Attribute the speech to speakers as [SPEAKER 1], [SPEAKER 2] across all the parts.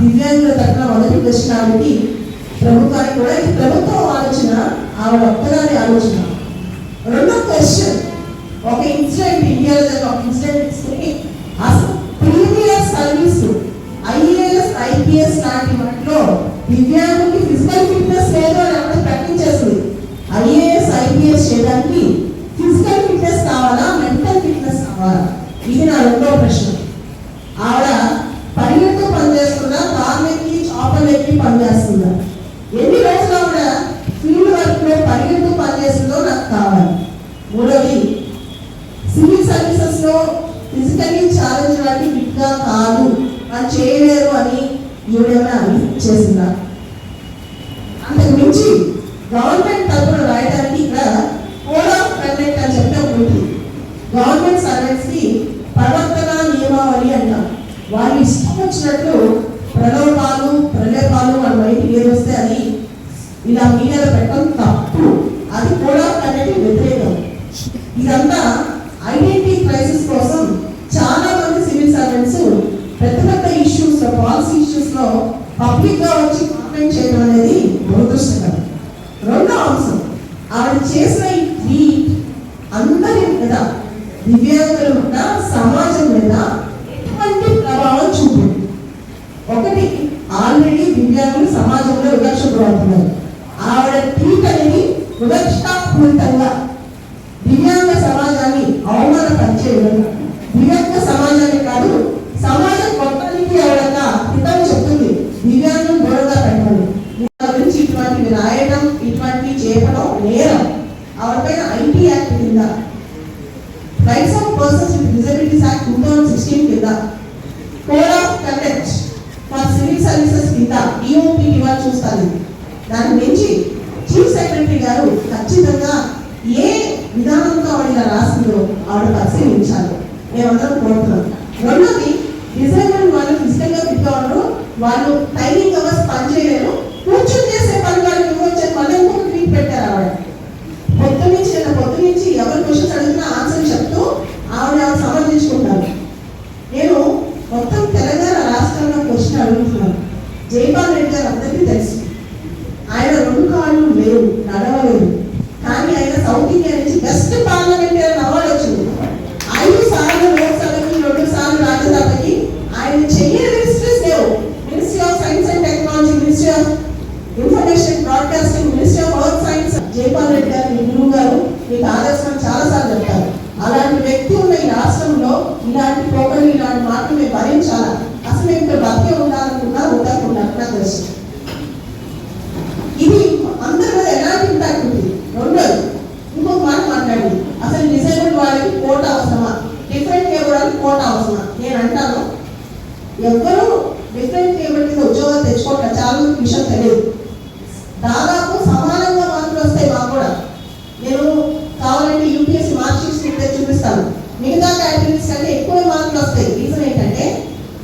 [SPEAKER 1] దివ్యాంగుల తరఫున మొదటి ప్రశ్న ప్రభుత్వానికి కూడా ఇది ప్రభుత్వం ఆలోచన ఆవిడ ఒక్కగారి ఆలోచన. రెండో క్వశ్చన్ ఒక ఇన్సిడెంట్ ఇండియాలో జరిగిన ఒక ఇన్సిడెంట్ తీసుకుని అసలు ప్రీవియస్ సర్వీస్ ఐఏఎస్ ఐపీఎస్ లాంటి వాటిలో దివ్యాంగుకి ఫిజికల్ ఫిట్నెస్ లేదు అని ఆవిడ ప్రకటించేస్తుంది ఐఏఎస్ ఐపీఎస్ చేయడానికి ఫిజికల్ ఫిట్నెస్ కావాలా మెంటల్ ఫిట్నెస్ కావాలా? ఇది నా రెండో ప్రశ్న. సర్వీసెస్లో ఫిజికలీ ఛాలెంజ్ వాటి ఫిట్గా కాదు. అని చేయలేరు అని ఈవిడేమైనా చేసిందా? అంతకు మించి గవర్నమెంట్ తరఫున రాయడానికి ఇక్కడ కోడ్ ఆఫ్ కండక్ట్ అని చెప్పి ఒకటి. ఉంటుంది గవర్నమెంట్ సర్వెంట్స్కి ప్రవర్తన నియమావళి అంటాం. వాళ్ళు ఇష్టం వచ్చినట్లు ప్రలోభాలు ప్రలేపాలు వాళ్ళ బయటికి ఏది వస్తే అది ఇలా మీడియాలో పెట్టడం తప్పు. అది కోడ్ ఆఫ్ కండక్ట్ వ్యతిరేకం. ఇదంతా లో పబ్లిక్గా వచ్చి కామెంట్ చేయడం అనేది దురదృష్టకరం. రెండో అంశం ఆవిడ చేసిన ఈ ట్వీట్ అందరి మీద దివ్యాంగుల మీద సమాజం మీద ఎటువంటి ప్రభావం చూపింది. ఒకటి ఆల్రెడీ దివ్యాంగులు సమాజంలో వివక్ష గురవుతున్నారు. ఆవిడ ట్వీట్ అనేది వివక్షాపూరితంగా దివ్యాంగ సమాజాన్ని అవమానపరిచే విధంగా. దివ్యాంగ సమాజాన్ని కాదు సమాజ మొత్తానికి ఆవిడ హితం చెప్తుంది దివ్యాంగం దూరంగా పెట్టండి దీని గురించి ఇటువంటివి రాయడం ఇటువంటివి చేయడం నేరం ఆవిడపైన ఐటీ యాక్ట్ కింద rights of persons with disabilities act two thousand sixteen కింద code of conduct for civil ఇంత కింద ఈఓపి వాళ్ళు దాని మించి చీఫ్ సెక్రటరీ గారు ఖచ్చితంగా ఏ విధానంతో ఆవిడ ఇలా రాసిందో ఆవిడ పరిశీలించాలి మేమందరం కోరుతున్నాం. రెండోది డిజైనర్ వాళ్ళు ఫిజికల్గా ఫిట్ వాళ్ళు టైమింగ్ అవర్స్ పని చేయలేరు కూర్చొని చేసే పని వాళ్ళు ఇవ్వచ్చు మళ్ళీ ఇంకొక ట్వీట్ పెట్టారు ఆవిడ పొద్దు నుంచి నిన్న పొద్దు నుంచి ఎవరు క్వశ్చన్స్ అడుగుతున్నా ఆన్సర్ చెప్తూ ఆవిడ ఆవిడ సమర్థించుకుంటారు నేను మొత్తం తెలంగాణ రాష్ట్రంలో క్వశ్చన్ అడుగుతున్నాను జైపాల్ రెడ్డి గారు అందరికీ తెలుసు ఆయన రెండు కాళ్ళు లేవు నడవలేవు కానీ ఆయన సౌత్ ఇండియా నుంచి బెస్ట్ పార్లమెంటరీ అవార్డు వచ్చింది ఐదు సార్లు లోక్సభకి రెండు సార్లు రాజ్యసభకి ఆయన చెయ్యని మినిస్ట్రీస్ లేవు ministry of science and technology ministry of information broadcasting ministry of earth science Jaipal Reddy garu మీ గురువు గారు మీకు ఆదర్శం చాలా సార్లు చెప్తారు అలాంటి వ్యక్తి ఉన్న ఈ రాష్ట్రంలో ఇలాంటి పోకలు ఇలాంటి మాటలు మేము భరించాలా అసలు మేము ఇక్కడ బతికే ఉండాలనుకున్నా ఉండకుండా నాకు తెలుసు ఇది అందరి మీద ఎలాంటి ఇంపాక్ట్ ఉంది రెండోది ఇంకొక మాట మాట్లాడింది అసలు డిసేబుల్డ్ వాళ్ళకి కోట అవసరమా డిఫరెంట్ చేయడానికి కోట అవసరమా నేను అంటాను ఎవ్వరూ డిఫరెంట్ టేబుల్ మీద ఉద్యోగాలు తెచ్చుకోవట్లేదు చాలా మంది విషయం తెలియదు దాదాపు సమానంగా మార్కులు వస్తాయి మాకు కూడా నేను కావాలంటే యూపీఎస్సీ మార్క్ షీట్స్ మీకు తెచ్చి చూపిస్తాను మిగతా కేటగిరీస్ కంటే ఎక్కువ మార్కులు వస్తాయి రీజన్ ఏంటంటే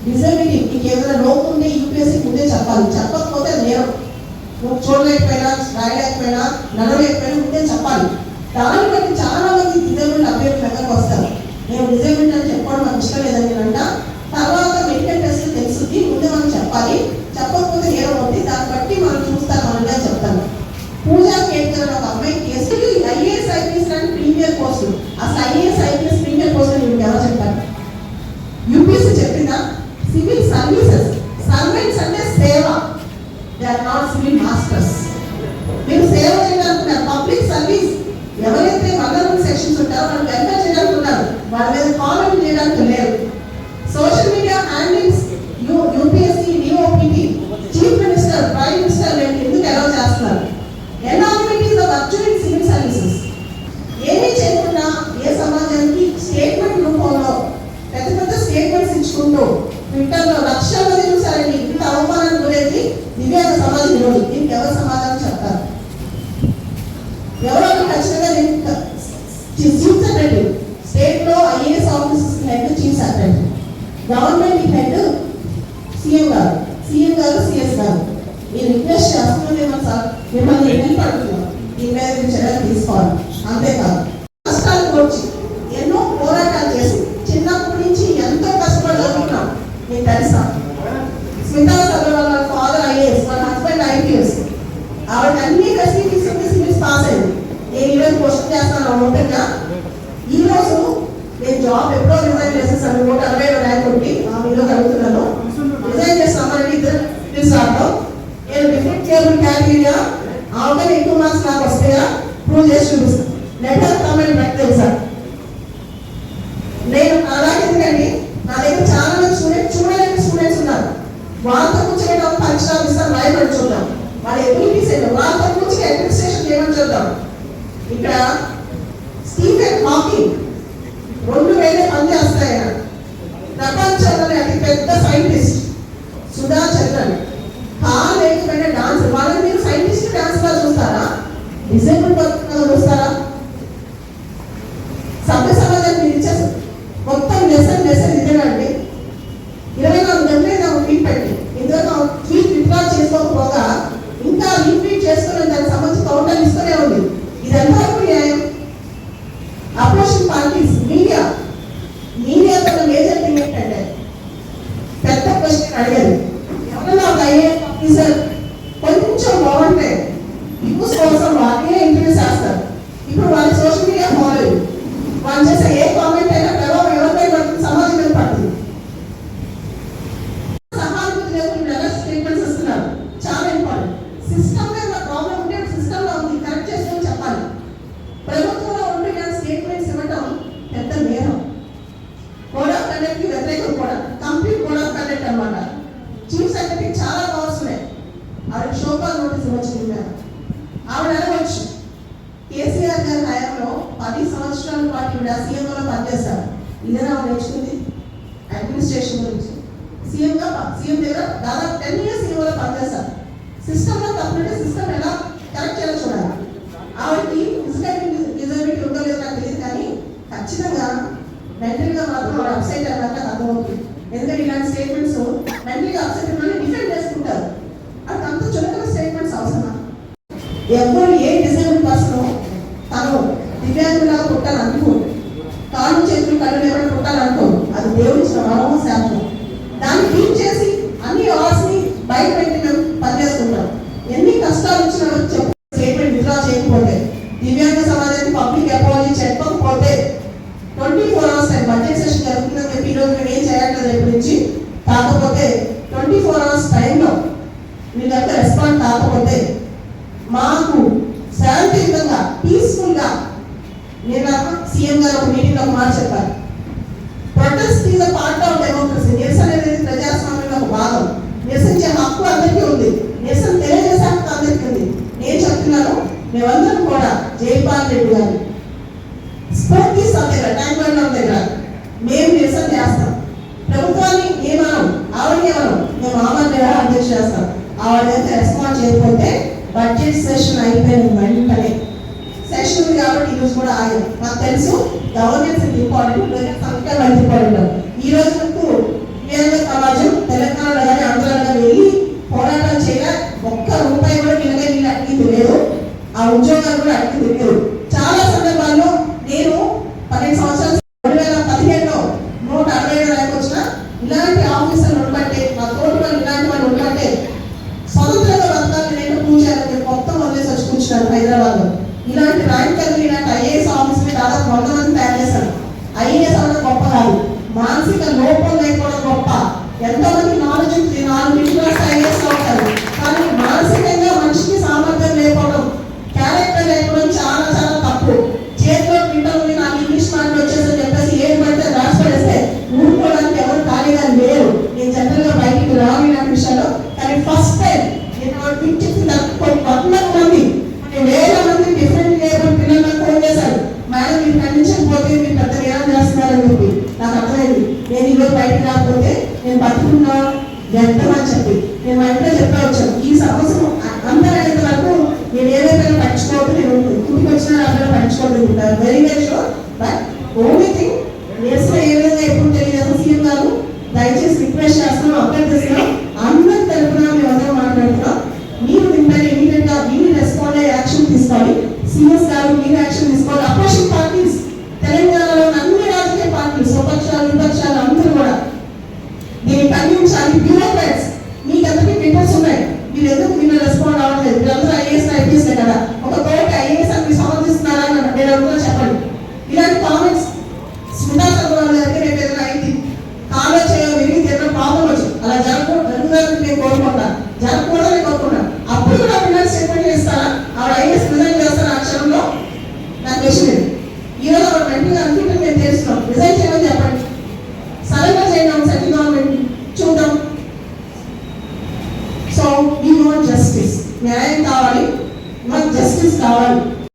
[SPEAKER 1] డిజబిలిటీ మీకు ఏదైనా లోపు ఉంటే యూపీఎస్సీ ముందే చెప్పాలి చెప్పకపోతే అది నేరం నువ్వు చూడలేకపోయినా రాయలేకపోయినా నడవలేకపోయినా ముందే చెప్పాలి దాన్ని బట్టి చాలా మంది డిజేబుల్డ్ అభ్యర్థులు దగ్గరకు వస్తారు నేను డిజేబుల్డ్ అని చెప్పడం నాకు ఇష్టం లేదని నేను అంట తర్వాత మెడికల్ టెస్ట్ తెలుస్తుంది ముందే మనం చెప్పాలి చెప్పకపోతే నేరం అవుతుంది దాన్ని బట్టి మనం చూస్తాం మనగా చెప్తాను పూజా కేట్కర్ అని ఒక అమ్మాయి కేసు ఐఏఎస్ ఐపీఎస్ లాంటి ప్రీమియర్ పోస్టులు అసలు ఐఏఎస్ ఐపీఎస్ ప్రీమియర్ పోస్టులు మీకు ఎవరు చెప్పారు యూపీఎస్సీ చెప్పిందా సివిల్ సర్వీసెస్ సర్వెంట్స్ అంటే సేవ they are not civil masters మీరు సేవ చేయాలనుకున్నారు పబ్లిక్ సర్వీస్ ఎవరైతే వనరబుల్ సెక్షన్స్ ఉంటారో వాళ్ళు వెల్ఫేర్ చేయాలనుకున్నారు వాళ్ళ మీద కామెంట్ చేయడానికి లేరు social media handles U UPSC DoPT chief minister prime minister ఎందుకు అలౌ చేస్తున్నారు anonymities of virtual civil services ఏమీ చేయకుండా ఏ సమాజానికి స్టేట్మెంట్ రూపంలో పెద్ద పెద్ద స్టేట్మెంట్స్ ఇచ్చుకుంటూ ట్విట్టర్లో లక్షల మంది చూసారండి ఇంత అవమానం గురేది దివ్యాంగ సమాజం ఈరోజు దీనికి ఎవరు సమాధానం చెప్తారు? ఎవరో ఖచ్చితంగా దీనికి చీఫ్ సెక్రటరీ స్టేట్లో IAS officers head chief secretary government head CM garu. CM garu CS garu. మీరు రిక్వెస్ట్ చేస్తున్నాం సార్? మిమ్మల్ని వెళ్ళి అడుగుతున్నాం దీని చర్యలు తీసుకోవాలి. అంతేకాదు కష్టాలు వచ్చి ఎన్నో పోరాటాలు చేసి చిన్నప్పటి నుంచి ఎంతో కష్టపడి చదువుకున్నాం మీకు తెలుసా? స్మితా సగర్వాల్ వాళ్ళ ఫాదర్ ఐఏఎస్ వాళ్ళ హస్బెండ్ ఐపీఎస్. ఆవిడ అన్ని ఫెసిలిటీస్ ఫెసిలిటీస్ పాస్ అయింది నేను ఈరోజు క్వశ్చన్ చేస్తాను ఓపెన్గా ఈ రోజు నేను జాబ్ ఎప్పుడో రిజైన్ చేసేసాను నూట అరవై ఏడు ర్యాంక్ ఉంది ఆ మీలో కలుగుతున్నాను. రిజైన్ చేస్తామని ఇద్దరు నేను డిఫరెంట్ టేబుల్ క్యాటగిరీగా ఆవిడ ఎక్కువ మార్క్స్ నాకు వస్తాయా ప్రూవ్ చేసి చూపిస్తాను లెటర్ కామెంట్ నాకు తెలుసా నేను అలాగే ఎందుకండి నా దగ్గర చాలా మంది స్టూడెంట్ చూడలేని స్టూడెంట్స్ ఉన్నారు. వాళ్ళతో కూర్చొని నాకు పరీక్ష ఇస్తాను రాయమని చూద్దాం వాళ్ళ ఎబిలిటీస్ ఏంటో వాళ్ళతో కూర్చొని అడ్మినిస్ట్రేషన్ చేయమని చూద్దాం ఇక్కడ Não sei. అడ్మినిస్ట్రేషన్ గురించి. సీఎంగా సీఎం దగ్గర దాదాపు టెన్ ఇయర్స్ సీఎంలో పనిచేశారు సిస్టంలో తప్పుంటే సిస్టమ్ ఎలా కరెక్ట్ చేయాలో చూడాలి. ఆవిడకి ఫిజికల్ డిజబిలిటీ ఉందో లేదో నాకు తెలియదు కానీ ఖచ్చితంగా మెంటల్గా మాత్రం ఆవిడ అప్సైట్ అయ్యాక నాకు అర్థమవుతుంది. ఎందుకంటే ఇలాంటి స్టేట్మెంట్స్ మెంటల్గా అప్సెట్ ఉన్న డిఫెండ్ చేసుకుంటారు. అది అంత చులకన స్టేట్మెంట్స్ అవసరమా? ఎవరు ఏ డిసేబుల్ పర్సన్ తను దివ్యాంగులాగా పుట్టాలి అనుకోడు కాళ్ళు చేతులు కళ్ళు ఎవరు పుట్టాలి దేవుని స్వభావం శాంతం దాన్ని ట్రీట్ చేసి అన్ని అవార్డ్స్ని బయట పెట్టి మేము పనిచేస్తుంటాం ఎన్ని కష్టాలు వచ్చినా చెప్పు స్టేట్మెంట్ విత్డ్రా చేయకపోతే. దివ్యాంగ సమాజానికి పబ్లిక్ అపాలజీ చెప్పకపోతే twenty four hours time budget session జరుగుతుందని చెప్పి ఈరోజు మేము ఏం చేయట్లేదు రేపు నుంచి. కాకపోతే ట్వంటీ ఫోర్ అవర్స్ టైంలో మీరు రెస్పాండ్ కాకపోతే మాకు శాంతియుతంగా పీస్ఫుల్గా నేను సీఎం గారు ఒక మీటింగ్లో మాట చెప్పాను రెస్పాండ్ చేయకపోతే బడ్జెట్ సెషన్ అయిపోయిన వెంటనే. సెషన్ ఉంది కాబట్టి ఈ రోజు కూడా ఆగాం. నాకు తెలుసు గవర్నెన్స్ ఇది ఇంపార్టెంట్ ప్రజల అది ఇంపార్టెంట్ ఈ రోజు వరకు వివేక సమాజం తెలంగాణలో కానీ ఆంధ్రాలో వెళ్ళి పోరాటం చేయాలి? ఒక్క రూపాయి కూడా నిలగా నీళ్ళు అడిగింది లేదు ఆ ఉద్యోగాలు కూడా అడిగి లేదు నేను వాడు పిచ్చేసి నాకు కొన్ని వందల మంది కొన్ని వేల మంది డిఫరెంట్ లేబర్ పిల్లలు ఫోన్ చేశారు మేడం మీరు ఖండించకపోతే మీరు పెద్ద నేరం చేస్తున్నారని చెప్పి నాకు అర్థమైంది నేను ఇల్లు బయటకు రాకపోతే నేను బతుకున్నా వ్యర్థం అని చెప్పి నేను మా ఇంట్లో చెప్పా వచ్చాను ఈ సంవత్సరం అందరూ అయినంత వరకు నేను ఏదైతే పట్టించుకోవద్దు నేను ఇంటికి వచ్చిన అందరూ పట్టించుకోవద్దు very very sure but only thing నేర్చుకున్న ఏ విధంగా ఎప్పుడు తెలియదు సీఎం గారు దయచేసి రిక్వెస్ట్ చేస్తున్నాం అభ్యర్థిస్తున్నాం హ్యూమన్ రైట్స్ మీకందరికీ పేపర్స్ ఉన్నాయి. మీరు ఎందుకు మీరు రెస్పాండ్ అవ్వట్లేదు? మీరందరూ ఐఏఎస్ ఐపీఎస్ కదా? ఒక కోర్టు ఐఏఎస్ అని మీరు సమర్థిస్తున్నారా అని నేను అనుకున్నా చెప్పండి. ఇలాంటి కామెంట్స్ స్మితా సర్వాల గారికి రేపు ఏదైనా అయింది. కాలో చేయ విరిగి ప్రాబ్లం వచ్చింది అలా జరగకూడదు. జరగడానికి నేను కోరుకుంటాను జరగకూడదు